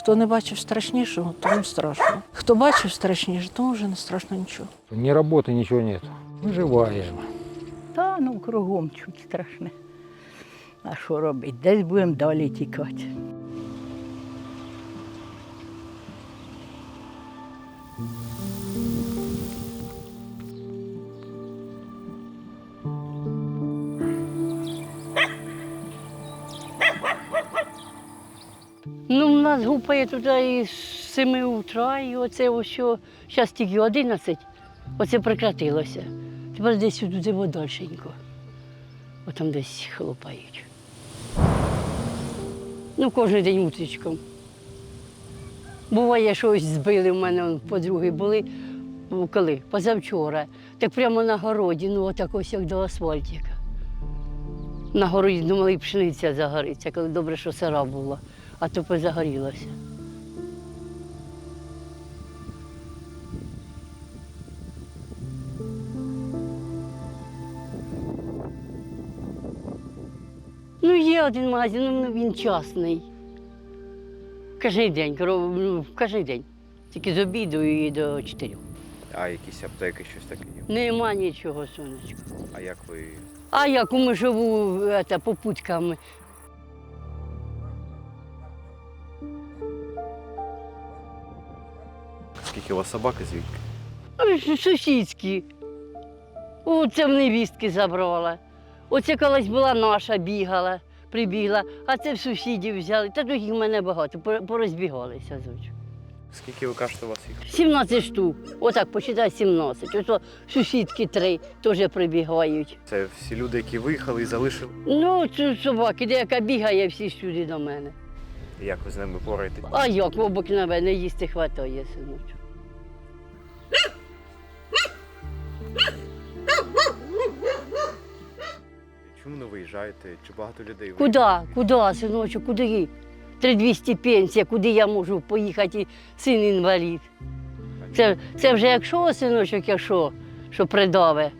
Хто не бачив страшнішого, тому страшно. Хто бачив страшніше, тому вже не страшно нічого. Ні роботи, нічого нет. Виживаємо. Та ну кругом чуть страшне. А що робити? Десь будемо далі тікати. Ну, в нас гупає туди із 7 утра, і оце ось зараз тільки 11, оце прекратилося. Тепер десь туди дальшенько. Отам десь хлопають. Ну, кожен день утрічком. Буває, щось збили в мене подруги були. Коли? Позавчора. Так прямо на городі, ну отак ось як до асфальтика. На городі думали, і пшениця загориться, коли добре, що сира була, а то позагорілася. Ну, є один магазин, ну він частний. Кожен день, ну, кожен день. Тільки з обіду і до чотирьох. А якісь аптеки, щось таке. Нема нічого, сонечко. А як ви А як ми живу это, попутками? Скільки у вас собаки звідки? Сусідські. Оце в невістки забрала. Оце колись була наша, бігала, прибігла, а це в сусідів взяли. Та тут їх в мене багато, порозбігалися зочу. Скільки ви кажете, у вас їх? 17 штук. Отак, почитай 17. Ото сусідки три теж прибігають. Це всі люди, які виїхали і залишили. Ну, це собаки, деяка бігає всі сюди до мене. Як ви з ними пораєте? А як обикновенно їсти хватає, синочок. Чому не виїжджаєте? Чи багато людей Куди? Куди, синочок, куди? 3200 пенсія, куди я можу поїхати, син інвалід. Це, це вже якщо, синочок, якщо, що придаве,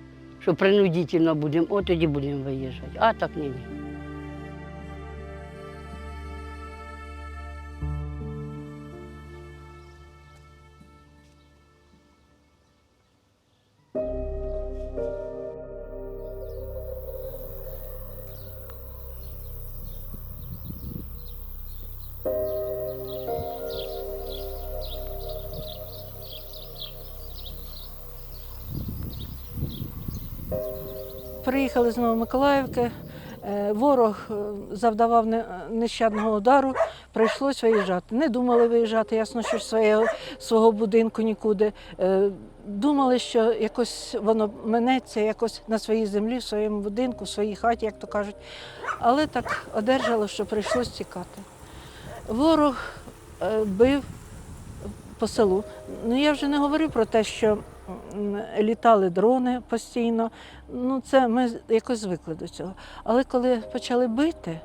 що принудительно будемо, от тоді будемо виїжджати. А так ні. Приїхали з Новомиколаївки. е, Ворог е, завдавав не- нещадного удару, прийшлось виїжджати. Не думали виїжджати, ясно, що з своєго, свого будинку нікуди. Е, Думали, що якось воно минеться якось на своїй землі, в своєму будинку, в своїй хаті, як то кажуть. Але так одержало, що прийшлось тікати. Ворог бив по селу. Ну я вже не говорю про те, що літали дрони постійно. Ну, це ми якось звикли до цього. Але коли почали бити,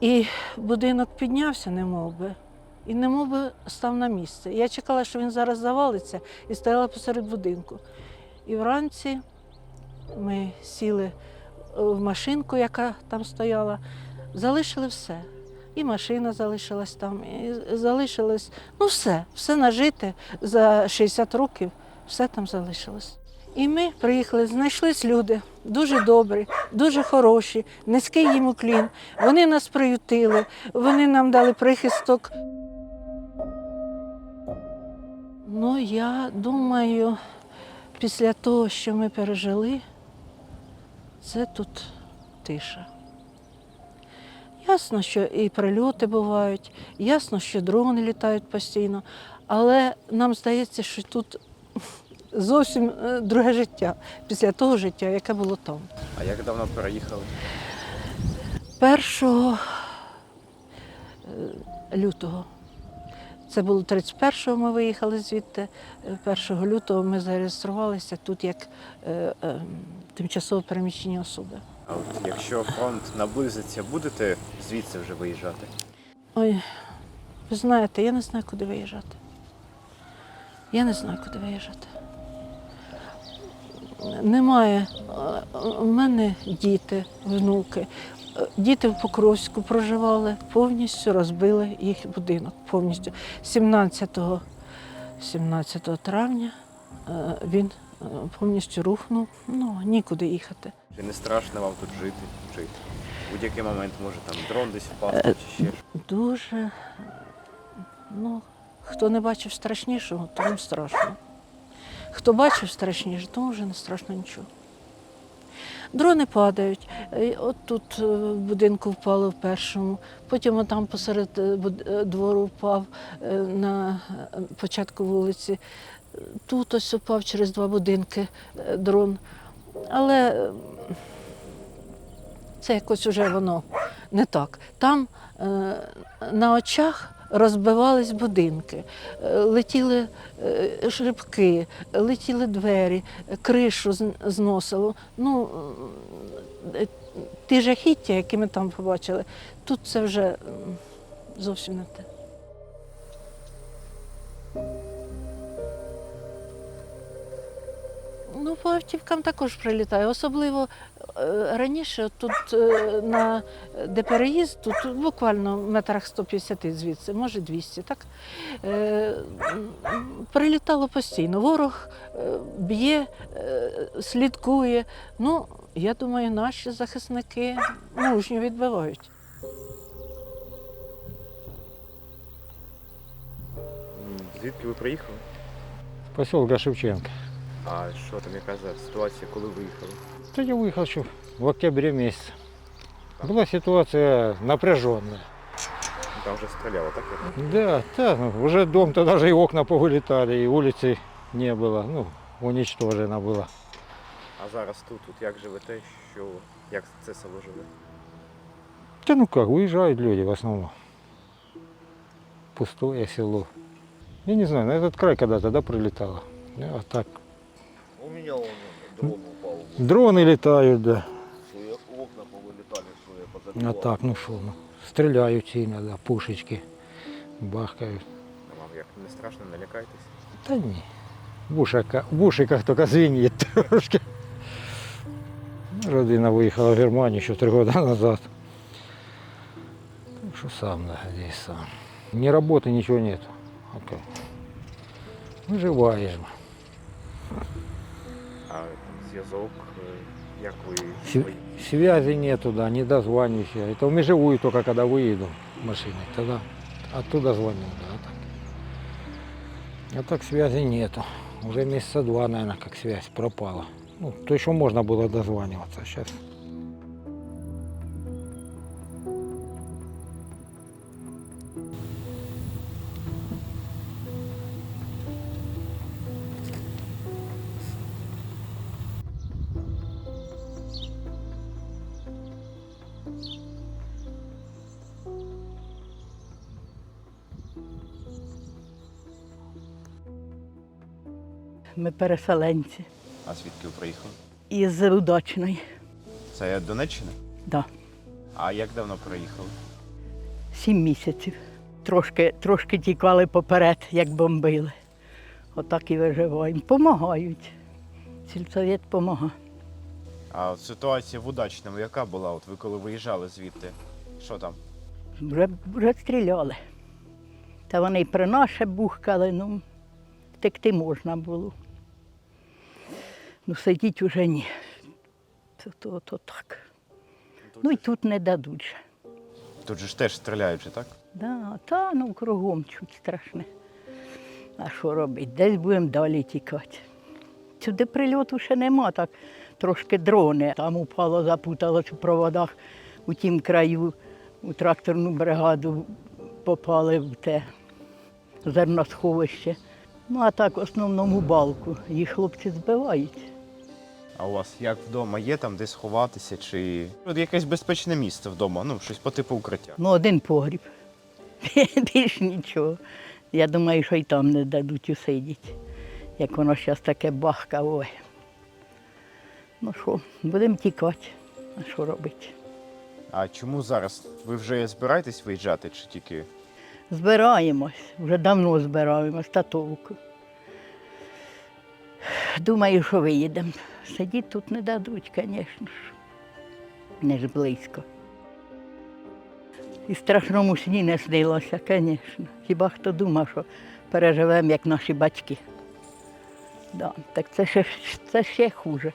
і будинок піднявся, немов би, і немов би став на місце. Я чекала, що він зараз завалиться, і стояла посеред будинку. І вранці ми сіли в машинку, яка там стояла, залишили все. І машина залишилась там, і залишилось, ну все, все нажите за 60 років, все там залишилось. І ми приїхали, знайшлись люди дуже добрі, дуже хороші, низький їм уклін. Вони нас приютили, вони нам дали прихисток. Ну, я думаю, після того, що ми пережили, це тут тиша. Ясно, що і прильоти бувають, ясно, що дрони літають постійно, але нам здається, що тут зовсім е, друге життя після того життя, яке було там. А як давно переїхали? 1 е, лютого. Це було 31-го ми виїхали звідти. Е, 1 лютого ми зареєструвалися тут як е, тимчасово переміщені особи. А от якщо фронт наблизиться, будете звідси вже виїжджати? Ой, ви знаєте, я не знаю, куди виїжджати. Я не знаю, куди виїжджати. Немає. У мене діти, внуки. Е, Діти в Покровську проживали, повністю розбили їх будинок. Повністю 17, 17 травня е, він е, повністю рухнув. Ну, нікуди їхати. Чи не страшно вам тут жити? Чи в будь-який момент може там дрон десь впасти чи ще щось? Дуже, ну, хто не бачив страшнішого, тому страшно. Хто бачив страшніше, тому вже не страшно нічого. Дрони падають. Е, От тут е, в будинку впало в першому, потім там посеред е, е, двору впав е, на е, початку вулиці. Тут ось упав через два будинки е, дрон. Але е, це якось уже воно не так. Там е, на очах розбивались будинки, летіли шибки, летіли двері, кришу зносило. Ну, ті жахіття, які ми там побачили, тут це вже зовсім не те. Ну, по автівкам також прилітає. Особливо е, раніше тут е, на де переїзд, тут буквально в метрах 150 звідси, може 200, так? Е, прилітало постійно. Ворог б'є, слідкує. Ну, я думаю, наші захисники мужньо відбивають. Звідки ви приїхали? Поселка Шевченко. А що там, яка за ситуація, коли виїхали? Да я выехал еще в октябре месяце. Была ситуация напряженная. Ну, Там вже стріляло, так? я розумію? Да, да, ну, уже дом-то даже и окна повылетали, и улицы не было, ну, уничтожено было. А зараз тут, тут як живете, що як це село живе? Да ну как, уезжают люди в основном. Пустое село. Я не знаю, на этот край когда-то, да, прилетало. А так, У меня он дрон упал, дроны летают, да. что я окна повылетали, что я А позабивал. так, ну что, ну, стреляют сильно, да, пушечки бахкают. А вам як не страшно, не лякайтесь? Да не. В ушиках, в ушиках только звенит трошки. Родина виїхала в Германію ще три роки назад. Так що сам надеюсь сам. Ни работы, ничего нет. А как? Выживаем. А там зв'язок, е, як ви Св- Связи нету, да, не дозвонюсь я. Это в межевую только когда выеду машиной, тогда оттуда звоню, да. а так. А так связи нету. Уже месяца два, наверное, как связь пропала. Ну, то еще можно было дозваниваться, а сейчас Ми переселенці А звідки ви приїхали? із Удачної. Це Донеччина? Да. А як давно приїхали? Сім місяців. Трошки, трошки тікали поперед, як бомбили. Отак і виживаємо. Помагають. Сільсовет допомагає. А ситуація в удачному, яка була? От ви коли виїжджали звідти? Що там? Вже, вже стріляли. Та вони й при наше бухкали, ну, втекти можна було. Ну, сидіть уже ні. То, то, то так. Ну і тут не дадуть. же. Тут же ж теж стріляють, же, так? Да, та ну кругом чуть страшне. А що робити? Десь будемо далі тікати. Сюди прильоту ще нема, так трошки дрони. Там упало, запуталось у проводах у тім краю, у тракторну бригаду попали в те зерносховище. Ну а так в основному балку. Їх хлопці збивають. А у вас як вдома є там де сховатися, чи От якесь безпечне місце вдома, ну щось по типу укриття. Ну, один погріб. Більш нічого. Я думаю, що й там не дадуть усидіти. Як воно зараз таке бахка, ой. Ну що, будемо тікати. А що робити? А чому зараз? Ви вже збираєтесь виїжджати чи тільки? Збираємось, вже давно збираємось, та толку. Думаю, що виїдемо. Сидіти тут не дадуть, звісно ж. Не ж близько. І страшному сні не снилося, звісно. Хіба хто думав, що переживемо, як наші батьки. Да, так це ще, це ще хуже.